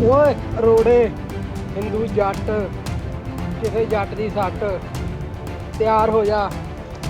ਓਏ ਰੋੜੇ ਹਿੰਦੂ ਜੱਟ, ਕਿਸੇ ਜੱਟ ਦੀ ਸੱਟ। ਤਿਆਰ ਹੋ ਜਾ।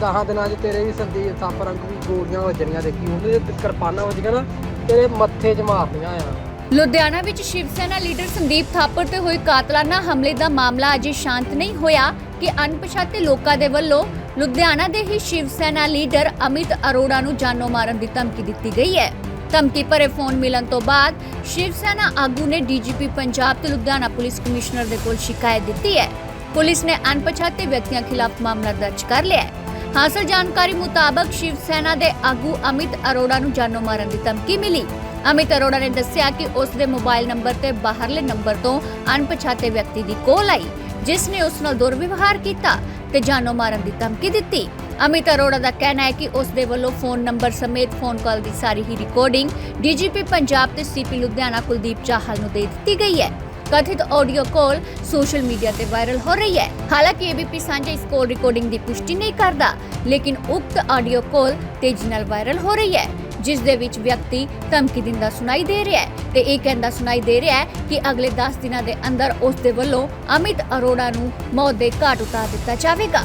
ਦਹਾਂ ਦਿਨਾਂ 'ਚ ਤੇਰੇ ਵੀ ਸੰਦੀਪ ਸੱਪ ਰੰਗ ਵੀ ਗੋਲੀਆਂ ਵੱਜਣੀਆਂ ਦੇਖੀ। ਉਹਦੇ ਤੇ ਕਿਰਪਾਨਾਂ ਵੱਜੀਆਂ ਨਾ, ਤੇਰੇ ਮੱਥੇ 'ਚ ਮਾਰਨੀਆਂ ਆ। ਲੁਧਿਆਣਾ ਵਿੱਚ ਸ਼ਿਵ ਸੈਨਾ ਲੀਡਰ ਸੰਦੀਪ ਥਾਪਰ ਤੇ ਹੋਏ ਕਾਤਲਾਨਾ ਹਮਲੇ ਦਾ ਮਾਮਲਾ ਅਜੇ ਸ਼ਾਂਤ ਨਹੀਂ ਹੋਇਆ ਕਿ ਅਣਪਛਾਤੇ ਲੋਕਾਂ ਦੇ ਵੱਲੋਂ ਲੁਧਿਆਣਾ ਦੇ ਹੀ ਸ਼ਿਵ ਸੈਨਾ ਲੀਡਰ ਅਮਿਤ ਅਰੋੜਾ ਨੂੰ ਜਾਨੋਂ ਮਾਰਨ ਦੀ ਧਮਕੀ ਦਿੱਤੀ ਗਈ ਹੈ। ਧਮਕੀ ਭਰੇ ਫੋਨ ਮਿਲਣ ਤੋਂ ਬਾਅਦ ਸ਼ਿਵ ਸੈਨਾ ਆਗੂ ਨੇ ਡੀਜੀਪੀ ਪੰਜਾਬ ਤੇ ਲੁਧਿਆਣਾ ਪੁਲਿਸ ਕਮਿਸ਼ਨਰ ਦੇ ਕੋਲ ਸ਼ਿਕਾਇਤ ਦਿੱਤੀ ਹੈ। ਪੁਲਿਸ ਨੇ ਅਣਪਛਾਤੇ ਵਿਅਕਤੀਆਂ ਖਿਲਾਫ ਮਾਮਲਾ ਦਰਜ ਕਰ ਲਿਆ ਹੈ। ਹਾਸਲ ਜਾਣਕਾਰੀ ਮੁਤਾਬਕ ਸ਼ਿਵ ਸੈਨਾ ਦੇ ਆਗੂ ਅਮਿਤ ਅਰੋੜਾ ਨੂੰ ਜਾਨੋਂ ਮਾਰਨ ਦੀ ਧਮਕੀ ਮਿਲੀ। ਅਮਿਤ ਅਰੋੜਾ ਨੇ ਦੱਸਿਆ ਕਿ ਉਸ ਦੇ ਮੋਬਾਈਲ ਨੰਬਰ ਤੇ ਬਾਹਰਲੇ ਨੰਬਰ ਤੋਂ ਅਣਪਛਾਤੇ ਵਿਅਕਤੀ ਦੀ ਕੋਲ ਆਈ, ਜਿਸ ਨੇ ਉਸ ਨਾਲ ਦੁਰਵਿਵਹਾਰ ਕੀਤਾ ਤੇ ਜਾਨੋਂ ਮਾਰਨ ਦੀ ਧਮਕੀ ਦਿੱਤੀ। ਅਮਿਤ ਅਰੋੜਾ ਦਾ ਕਹਿਣਾ ਹੈ ਕਿ ਉਸ ਦੇ ਵੱਲੋਂ ਫੋਨ ਨੰਬਰ ਸਮੇਤ ਫੋਨ ਕਾਲ ਦੀ ਸਾਰੀ ਹੀ ਰਿਕਾਰਡਿੰਗ ਡੀਜੀਪੀ ਪੰਜਾਬ ਤੇ ਸੀਪੀ ਲੁਧਿਆਣਾ ਕੁਲਦੀਪ ਚਾਹਲ ਨੂੰ ਦੇ ਦਿੱਤੀ ਗਈ ਹੈ। ਕਥਿਤ ਆਡੀਓ ਕਾਲ ਸੋਸ਼ਲ ਮੀਡੀਆ ਤੇ ਵਾਇਰਲ ਹੋ ਰਹੀ ਹੈ। ਹਾਲਾਂਕਿ ਏਬੀਪੀ ਸਾਂਝਾ ਇਸ ਕਾਲ ਰਿਕਾਰਡਿੰਗ ਦੀ ਪੁਸ਼ਟੀ ਨਹੀਂ ਕਰਦਾ, ਲੇਕਿਨ ਉਕਤ ਆਡੀਓ ਕਾਲ ਤੇਜ਼ੀ ਨਾਲ ਵਾਇਰਲ ਹੋ ਰਹੀ ਹੈ, ਜਿਸ ਦੇ ਵਿੱਚ ਵਿਅਕਤੀ ਧਮਕੀ ਦਿੰਦਾ ਸੁਣਾਈ ਦੇ ਰਿਹਾ ਹੈ ਤੇ ਇਹ ਕਹਿੰਦਾ ਸੁਣਾਈ ਦੇ ਰਿਹਾ ਹੈ ਕਿ ਅਗਲੇ 10 ਦਿਨਾਂ ਦੇ ਅੰਦਰ ਉਸ ਦੇ ਵੱਲੋਂ ਅਮਿਤ ਅਰੋੜਾ ਨੂੰ ਮੌਤ ਦੇ ਘਾਟ ਉਤਾਰ ਦਿੱਤਾ ਜਾਵੇਗਾ।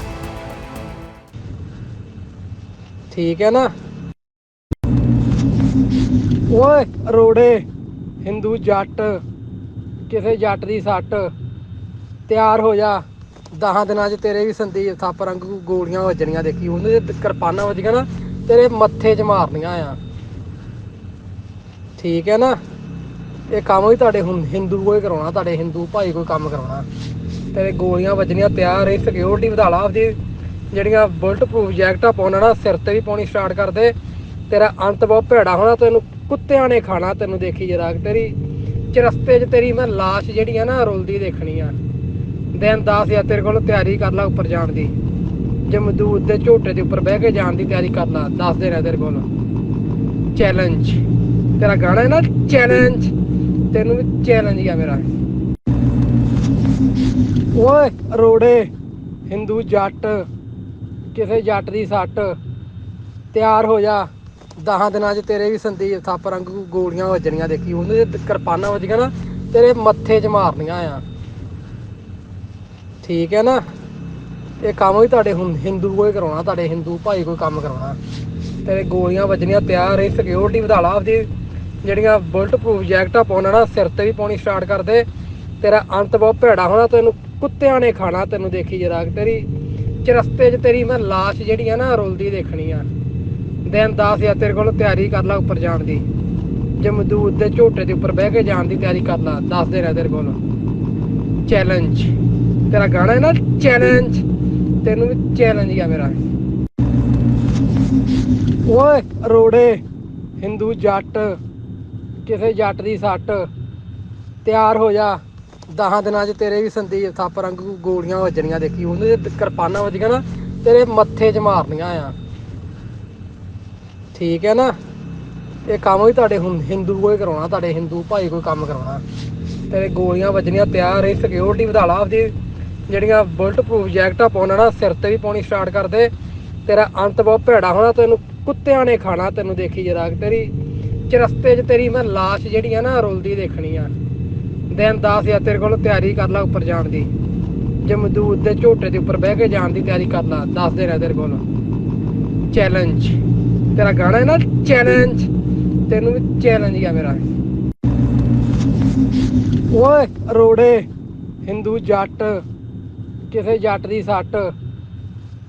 ਠੀਕ ਹੈ ਨਾ? ਓਏ ਰੋੜੇ ਹਿੰਦੂ ਜੱਟ, ਕਿਸੇ ਜੱਟ ਦੀ ਸੱਟ। ਤਿਆਰ ਹੋ ਜਾ। ਦਹਾਂ ਦਿਨਾਂ 'ਚ ਤੇਰੇ ਵੀ ਸੰਦੀਪ ਸੱਪ ਰੰਗ ਗੋਲੀਆਂ ਵੱਜਣੀਆਂ ਦੇਖੀ। ਉਹਦੇ ਕਿਰਪਾਨਾਂ ਵੱਜੀਆਂ ਨਾ, ਤੇਰੇ ਮੱਥੇ 'ਚ ਮਾਰਨੀਆਂ ਆ। ਠੀਕ ਹੈ ਨਾ? ਇਹ ਕੰਮ ਵੀ ਤੁਹਾਡੇ ਹਿੰਦੂ ਕੋਈ ਕਰਾਉਣਾ, ਤੁਹਾਡੇ ਹਿੰਦੂ ਭਾਈ ਕੋਈ ਕੰਮ ਕਰਾਉਣਾ। ਤੇਰੇ ਗੋਲੀਆਂ ਵੱਜਣੀਆਂ ਤਿਆਰ, ਇਹ ਸਿਕਿਉਰਿਟੀ ਵਧਾ ਲਾ ਆਪਦੀ। ਜਿਹੜੀਆਂ ਬੁਲਟ ਪ੍ਰੂਫ ਜੈਕਟਾਂ ਪਾਉਣਾ ਨਾ ਸਿਰ ਤੇ ਵੀ ਪਾਉਣੀ ਸਟਾਰਟ ਕਰ ਦੇ ਤੇਰਾ ਅੰਤ ਬਹੁਤ ਭੈੜਾ ਹੋਣਾ, ਤੈਨੂੰ ਕੁੱਤਿਆਂ ਨੇ ਖਾਣਾ, ਤੈਨੂੰ ਦੇਖੀ ਜਰਾ ਤੇਰੀ। ਚਰਸਤੇ 'ਚ ਤੇਰੀ ਮੈਂ ਲਾਸ਼ ਜਿਹੜੀ ਆ ਨਾ, ਰੁਲਦੀ ਦੇਖਣੀ ਆ। ਦਿਨ 10 ਆ ਤੇਰੇ ਕੋਲ ਤਿਆਰੀ ਕਰ ਲੈ ਉੱਪਰ ਜਾਣ ਦੀ। ਜਮਦੂਤ ਦੇ ਝੋਟੇ ਦੇ ਉੱਪਰ ਬਹਿ ਕੇ ਜਾਣ ਦੀ ਤਿਆਰੀ ਕਰ ਲੈ 10 ਦਿਨ ਆ ਤੇਰੇ ਕੋਲ। ਚੈਲੰਜ ਤੇਰਾ ਗਾਣਾ ਹੈ ਨਾ ਚੈਲੰਜ ਤੈਨੂੰ ਵੀ ਚੈਲੰਜ ਆ ਮੇਰਾ। ਓਏ, ਰੋੜੇ ਹਿੰਦੂ ਜੱਟ। ਕਿਸੇ ਜੱਟ ਦੀ ਸੱਟ, ਤਿਆਰ ਹੋ ਜਾ। ਦਹਾਂ ਦਿਨਾਂ 'ਚ ਤੇਰੇ ਵੀ ਸੰਦੀਪ ਸੱਪ ਰੰਗ ਗੋਲੀਆਂ ਵੱਜਣੀਆਂ ਦੇਖੀ। ਉਹਦੇ ਤੇ ਕਿਰਪਾਨਾਂ ਵੱਜੀਆਂ ਨਾ, ਤੇਰੇ ਮੱਥੇ 'ਚ ਮਾਰਨੀਆਂ ਆ। ਠੀਕ ਹੈ ਨਾ? ਇਹ ਕੰਮ ਵੀ ਤੁਹਾਡੇ ਹਿੰਦੂ ਕੋਈ ਕਰਾਉਣਾ, ਤੁਹਾਡੇ ਹਿੰਦੂ ਭਾਈ ਕੋਈ ਕੰਮ ਕਰਾਉਣਾ। ਤੇਰੇ ਗੋਲੀਆਂ ਵੱਜਣੀਆਂ ਤਿਆਰ ਹੈ ਸਿਕਿਉਰਿਟੀ ਵਧਾ ਲਾ ਆਪਦੀ। ਜਿਹੜੀਆਂ ਬੁਲਟ ਪ੍ਰੂਫ ਜੈਕਟਾਂ ਪਾਉਣਾ ਨਾ, ਸਿਰ ਤੇ ਵੀ ਪਾਉਣੀ ਸਟਾਰਟ ਕਰ ਦੇ। ਤੇਰਾ ਅੰਤ ਬਹੁਤ ਭੈੜਾ ਹੋਣਾ, ਤੈਨੂੰ ਕੁੱਤਿਆਂ ਨੇ ਖਾਣਾ, ਤੈਨੂੰ ਦੇਖੀ ਜਰਾ, ਤੇਰੀ ਚਰਸਤੇ 'ਚ ਤੇਰੀ ਮੈਂ ਲਾਸ਼ ਜਿਹੜੀ ਆ ਨਾ ਰੁਲਦੀ ਦੇਖਣੀ ਆ। ਦਿਨ 10 ਆ ਤੇਰੇ ਕੋਲ ਤਿਆਰੀ ਕਰ ਲੈ ਉੱਪਰ ਜਾਣ ਦੀ। ਜਮਦੂਤ ਦੇ ਝੋਟੇ ਦੇ ਉੱਪਰ ਬਹਿ ਕੇ ਜਾਣ ਦੀ ਤਿਆਰੀ ਕਰ ਲੈ 10 ਦਿਨ ਆ ਤੇਰੇ ਕੋਲ। ਚੈਲੰਜ ਤੇਰਾ ਗਾਣਾ ਹੈ ਨਾ ਚੈਲੰਜ ਤੈਨੂੰ ਵੀ ਚੈਲੰਜ ਹੀ ਆ ਮੇਰਾ। ਓਏ ਰੋੜੇ ਹਿੰਦੂ ਜੱਟ, ਕਿਸੇ ਜੱਟ ਦੀ ਸੱਟ। ਤਿਆਰ ਹੋ ਜਾ। ਦਹਾਂ ਦਿਨਾਂ 'ਚ ਤੇਰੇ ਵੀ ਸੰਦੀਪ ਸੱਪ ਰੰਗ ਗੋਲੀਆਂ ਵੱਜਣੀਆਂ ਦੇਖੀ ਉਹਦੇ ਤੇ ਕਿਰਪਾਨਾਂ ਵੱਜੀਆਂ ਨਾ, ਤੇਰੇ ਮੱਥੇ 'ਚ ਮਾਰਨੀਆਂ ਆ। ਠੀਕ ਹੈ ਨਾ? ਇਹ ਕੰਮ ਵੀ ਤੁਹਾਡੇ ਹੁਣ ਹਿੰਦੂ ਕੋਈ ਕਰਾਉਣਾ, ਤੁਹਾਡੇ ਹਿੰਦੂ ਭਾਈ ਕੋਈ ਕੰਮ ਕਰਾਉਣਾ। ਤੇਰੇ ਗੋਲੀਆਂ ਵੱਜਣੀਆਂ ਤਿਆਰ ਹੈ ਸਿਕਿਉਰਿਟੀ ਵਧਾ ਲਾ ਆਪਦੀ, ਜਿਹੜੀਆਂ ਬੁਲਟ ਪ੍ਰੂਫ ਜੈਕਟਾਂ ਪਾਉਣਾ ਨਾ, ਸਿਰ ਤੇ ਵੀ ਪਾਉਣੀ ਸਟਾਰਟ ਕਰ ਦੇ। ਤੇਰਾ ਅੰਤ ਬਹੁਤ ਭੈੜਾ ਹੋਣਾ, ਤੈਨੂੰ ਕੁੱਤਿਆਂ ਨੇ ਖਾਣਾ, ਤੈਨੂੰ ਦੇਖੀ ਜਰਾ ਤੇਰੀ, ਚਰਸਤੇ 'ਚ ਤੇਰੀ ਮੈਂ ਲਾਸ਼ ਜਿਹੜੀ ਆ ਨਾ ਰੁਲਦੀ ਦੇਖਣੀ ਆ। ਦਿਨ 10 ਆ ਤੇਰੇ ਕੋਲ ਤਿਆਰੀ ਕਰ ਲੈ ਉੱਪਰ ਜਾਣ ਦੀ। ਜਮਦੂਤ ਦੇ ਝੋਟੇ ਦੇ ਉੱਪਰ ਬਹਿ ਕੇ ਜਾਣ ਦੀ ਤਿਆਰੀ ਕਰ ਲੈ 10 ਦਿਨ ਆ ਤੇਰੇ ਕੋਲ। ਚੈਲੰਜ ਤੇਰਾ ਗਾਣਾ ਹੈ ਨਾ ਚੈਲੰਜ ਤੈਨੂੰ ਵੀ ਚੈਲੰਜ ਆ ਮੇਰਾ। ਓਏ, ਰੋੜੇ ਹਿੰਦੂ ਜੱਟ, ਕਿਸੇ ਜੱਟ ਦੀ ਸੱਟ।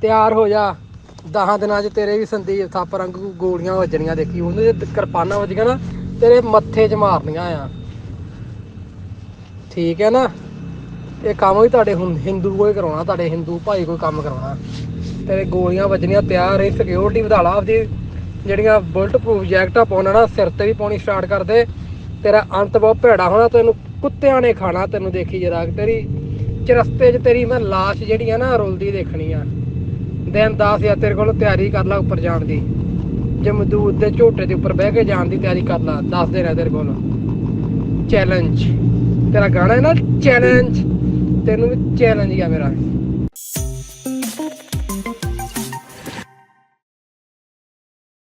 ਤਿਆਰ ਹੋ ਜਾ। ਦਹਾਂ ਦਿਨਾਂ 'ਚ ਤੇਰੇ ਵੀ ਸੰਦੀਪ ਸੱਪ ਰੰਗ ਗੋਲੀਆਂ ਵੱਜਣੀਆਂ, ਦੇਖੀ ਉਹਨੇ ਕਿਰਪਾਨਾਂ ਵੱਜੀਆਂ ਨਾ, ਤੇਰੇ ਮੱਥੇ 'ਚ ਮਾਰਨੀਆਂ ਆ। ਠੀਕ ਹੈ ਨਾ? ਇਹ ਕੰਮ ਵੀ ਤੁਹਾਡੇ ਹਿੰਦੂ ਕੋਈ ਕਰਾਉਣਾ, ਤੁਹਾਡੇ ਹਿੰਦੂ ਭਾਈ ਕੋਈ ਕੰਮ ਕਰਾਉਣਾ। ਤੇਰੇ ਗੋਲੀਆਂ ਵੱਜਣੀਆਂ ਤਿਆਰ ਹੈ ਸਿਕਿਉਰਿਟੀ ਵਧਾ ਲਾ ਆਪਦੀ ਜਿਹੜੀਆਂ ਬੁਲਟ ਪ੍ਰੂਫ ਜੈਕਟਾਂ ਪਾਉਣਾ ਨਾ ਸਿਰ ਤੇ ਵੀ ਪਾਉਣੀ ਸਟਾਰਟ ਕਰ ਦੇ। ਤੇਰਾ ਅੰਤ ਬਹੁਤ ਭੈੜਾ ਹੋਣਾ, ਤੈਨੂੰ ਕੁੱਤਿਆਂ ਨੇ ਖਾਣਾ, ਤੈਨੂੰ ਦੇਖੀ ਜਰਾ ਤੇਰੀ ਚਰਸਤੇ 'ਚ ਤੇਰੀ ਮੈਂ ਲਾਸ਼ ਜਿਹੜੀ ਆ ਨਾ, ਰੁਲਦੀ ਦੇਖਣੀ ਆ। ਦਿਨ 10 ਆ ਤੇਰੇ ਕੋਲ ਤਿਆਰੀ ਕਰ ਲੈ ਉੱਪਰ ਜਾਣ ਦੀ। ਜਮਦੂਤ ਦੇ ਝੋਟੇ ਦੇ ਉੱਪਰ ਬਹਿ ਕੇ ਜਾਣ ਦੀ ਤਿਆਰੀ ਕਰ ਲੈ 10 ਦਿਨ ਆ ਤੇਰੇ ਕੋਲ। ਚੈਲੰਜ ਤੇਰਾ ਗਾਣਾ ਹੈ ਨਾ ਚੈਲੰਜ ਤੈਨੂੰ ਵੀ ਚੈਲੰਜ ਹੀ ਆ ਮੇਰਾ।